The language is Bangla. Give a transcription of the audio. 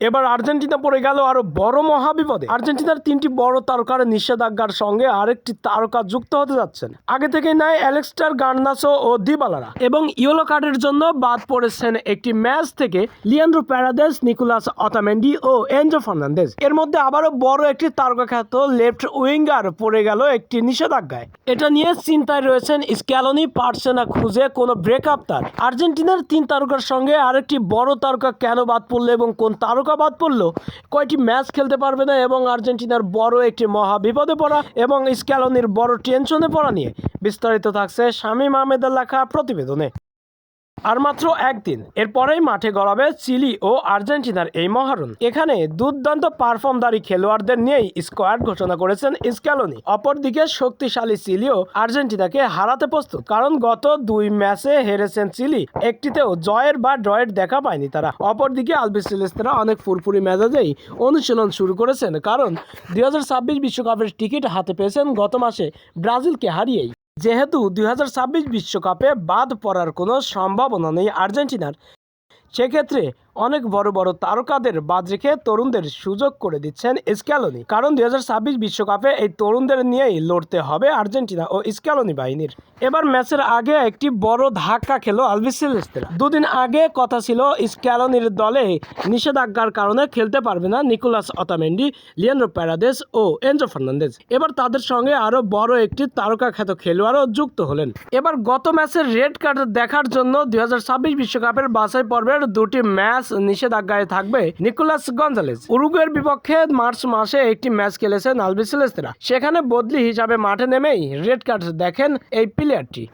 এবার আর্জেন্টিনা পড়ে গেল আরও বড় মহাবিপদে। আর্জেন্টিনার তিনটি বড় তারকার নিষেধাজ্ঞার সঙ্গে আরেকটি তারকা যুক্ত হতে যাচ্ছেন। আগে থেকে নাই অ্যালেক্সটার গার্নাসো ও দিবালারা। এবং ইয়েলো কার্ডের জন্য বাদ পড়েছেন একটি ম্যাচ থেকে লিয়ান্ড্রো প্যারাদেস, নিকোলাস অতামেন্ডি ও এনজো ফার্নান্দেজ। এর মধ্যে আবারও বড় একটি তারকা খ্যাত লেফট উইঙ্গার পড়ে গেল একটি নিষেধাজ্ঞায়। এটা নিয়ে চিন্তায় রয়েছেন স্ক্যালনি পারছে না খুঁজে কোনো ব্রেকআপ তার। আর্জেন্টিনার তিন তারকার সঙ্গে আরেকটি বড় তারকা কেন বাদ পড়ল এবং কোন তারকা বাদ পড়ল কয়টি ম্যাচ খেলতে পারবে না এবং আর্জেন্টিনার বড় একটি মহা বিপদে পড়া এবং স্ক্যালনির বড় টেনশনে পড়া নিয়ে বিস্তারিত থাকছে শামীম আহমেদের লেখা প্রতিবেদনে। আর মাত্র একদিন, এরপরেই মাঠে গড়াবে চিলি ও আর্জেন্টিনার এই মহারণ। এখানে দুর্দান্ত পারফর্মদারী খেলোয়াড়দের নিয়েই স্কোয়াড ঘোষণা করেছেন স্ক্যালোনি। অপরদিকে শক্তিশালী চিলিও আর্জেন্টিনাকে হারাতে প্রস্তুত, কারণ গত দুই ম্যাচে হেরেছেন চিলি। একটিতেও জয়ের বা ড্রয়ের দেখা পায়নি তারা। অপরদিকে আলবিসেলেস্তারা অনেক ফুরফুরি মেজাজেই অনুশীলন শুরু করেছেন, কারণ দুই বিশ্বকাপের টিকিট হাতে পেয়েছেন গত মাসে ব্রাজিলকে হারিয়েই। যেহেতু দুই বিশ্বকাপে বাদ পড়ার কোনো সম্ভাবনা নেই আর্জেন্টিনার। সেক্ষেত্রে অনেক বড় বড় তারকাদের বাদ রেখে তরুণদের সুযোগ করে দিচ্ছেন স্ক্যালোনি। কারণ দুই বিশ্বকাপে এই তরুণদের নিয়েই লড়তে হবে আর্জেন্টিনা ও স্ক্যালোনি বাহিনীর। এবার ম্যাচের আগে একটি বড় ধাক্কা খেলো আলবিসেলেস্তেরা দুদিন আগে কথা ছিল স্ক্যালোনির দলে নিষেধাজ্ঞার কারণে খেলতে পারবে না নিকোলাস অতামেন্ডি, লিয়ান্ড্রো প্যারাদেস ও এনজো ফার্নান্দেজ। এবার তাদের সঙ্গে আরও বড় একটি তারকা খ্যাত খেলোয়াড়ও যুক্ত হলেন। এবার গত ম্যাচের রেড কার্ড দেখার জন্য দুই বিশ্বকাপের বাছাই পর্বের দুটি ম্যাচ নিষেধাজ্ঞায় থাকবে নিকোলাস গঞ্জালেস। উরুগুয়ের বিপক্ষে মার্চ মাসে একটি ম্যাচ খেলেছেন আলবিসেলেস্তেরা সেখানে বদলি হিসাবে মাঠে নেমেই রেড কার্ড দেখেন এই প্লেয়ারটি।